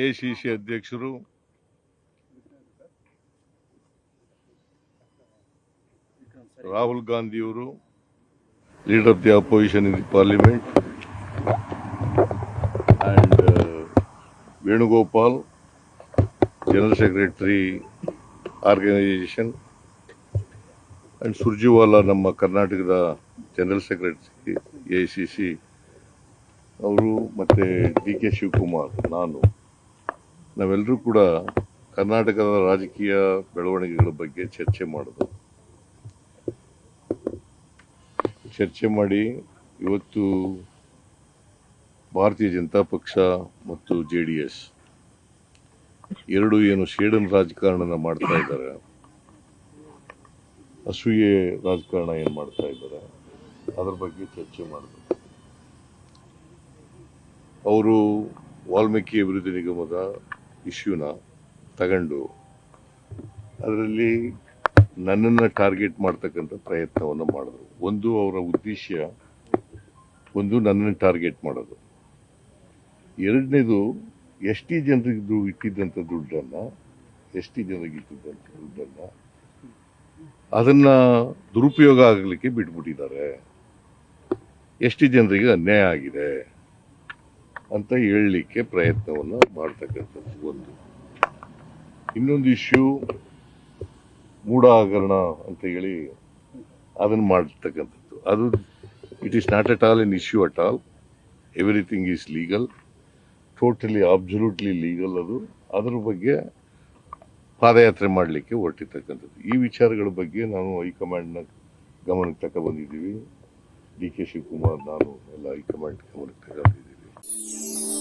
AICC ಅಧ್ಯಕ್ಷರು ರಾಹುಲ್ ಗಾಂಧಿಯವರು leader of the opposition in the parliament and Venugopal general secretary organisation and Surjewala ನಮ್ಮ ಕರ್ನಾಟಕದ general secretary A C C, ಅವರು ಮತ್ತು D K Shivakumar, ನಾನು. ನಾವೆಲ್ಲರೂ ಕೂಡ ಕರ್ನಾಟಕದ ರಾಜಕೀಯ ಬೆಳವಣಿಗೆಗಳ ಬಗ್ಗೆ ಚರ್ಚೆ ಮಾಡೋದು. ಚರ್ಚೆ ಮಾಡಿ ಇವತ್ತು ಭಾರತೀಯ ಜನತಾ ಪಕ್ಷ ಮತ್ತು ಜೆ ಡಿ ಎಸ್ ಎರಡು ಏನು ಶೇಡನ್ ರಾಜಕಾರಣನ ಮಾಡ್ತಾ ಇದ್ದಾರೆ. ಅಸೂಯೆ ರಾಜಕಾರಣ ಏನು ಮಾಡ್ತಾ ಇದ್ದಾರೆ, ಅದ್ರ ಬಗ್ಗೆ ಚರ್ಚೆ ಮಾಡಿದ್ರು ಅವರು ವಾಲ್ಮೀಕಿ ಅಭಿವೃದ್ಧಿ ನಿಗಮದ ಇಶ್ಯೂನ ತಗೊಂಡು ಅದರಲ್ಲಿ ನನ್ನನ್ನು ಟಾರ್ಗೆಟ್ ಮಾಡ್ತಕ್ಕಂಥ ಪ್ರಯತ್ನವನ್ನು ಮಾಡಿದ್ರು. ಒಂದು ಅವರ ಉದ್ದೇಶ, ಒಂದು ನನ್ನನ್ನು ಟಾರ್ಗೆಟ್ ಮಾಡೋದು. ಎರಡನೇದು ಎಸ್ ಟಿ ಜನರಿಗೆ ಇಟ್ಟಿದ್ದಂಥ ದುಡ್ಡನ್ನು ಎಸ್ ಟಿ ಜನರಿಗೆ ಇಟ್ಟಿದ್ದಂಥ ದುಡ್ಡನ್ನು, ಅದನ್ನ ದುರುಪಯೋಗ ಆಗಲಿಕ್ಕೆ ಬಿಟ್ಬಿಟ್ಟಿದ್ದಾರೆ. ಎಷ್ಟು ಜನರಿಗೆ ಅನ್ಯಾಯ ಆಗಿದೆ? ಅಂತ ಹೇಳಲಿಕ್ಕೆ ಪ್ರಯತ್ನವನ್ನು ಮಾಡ್ತಕ್ಕಂಥದ್ದು ಒಂದು. ಇನ್ನೊಂದು ಇಶ್ಯೂ ಮೂಢ ಹಗರಣ ಅಂತ ಹೇಳಿ ಅದನ್ನು ಮಾಡ್ತಕ್ಕಂಥದ್ದು. ಅದು it is not at all an issue at all everything is legal totally absolutely legal ಅದು. ಅದ್ರ ಬಗ್ಗೆ ಪಾದಯಾತ್ರೆ ಮಾಡಲಿಕ್ಕೆ ಹೊರಟಿರ್ತಕ್ಕಂಥದ್ದು. ಈ ವಿಚಾರಗಳ ಬಗ್ಗೆ ನಾನು ಹೈಕಮಾಂಡ್ನ ಗಮನಕ್ಕೆ ತಗೊಬಂದಿದ್ದೀವಿ ಡಿ ಕೆ ಶಿವಕುಮಾರ್ ನಾನು ಎಲ್ಲ ಹೈಕಮಾಂಡ್ ಗಮನಕ್ಕೆ ತಗೊಂಡಿದ್ದೀವಿ Música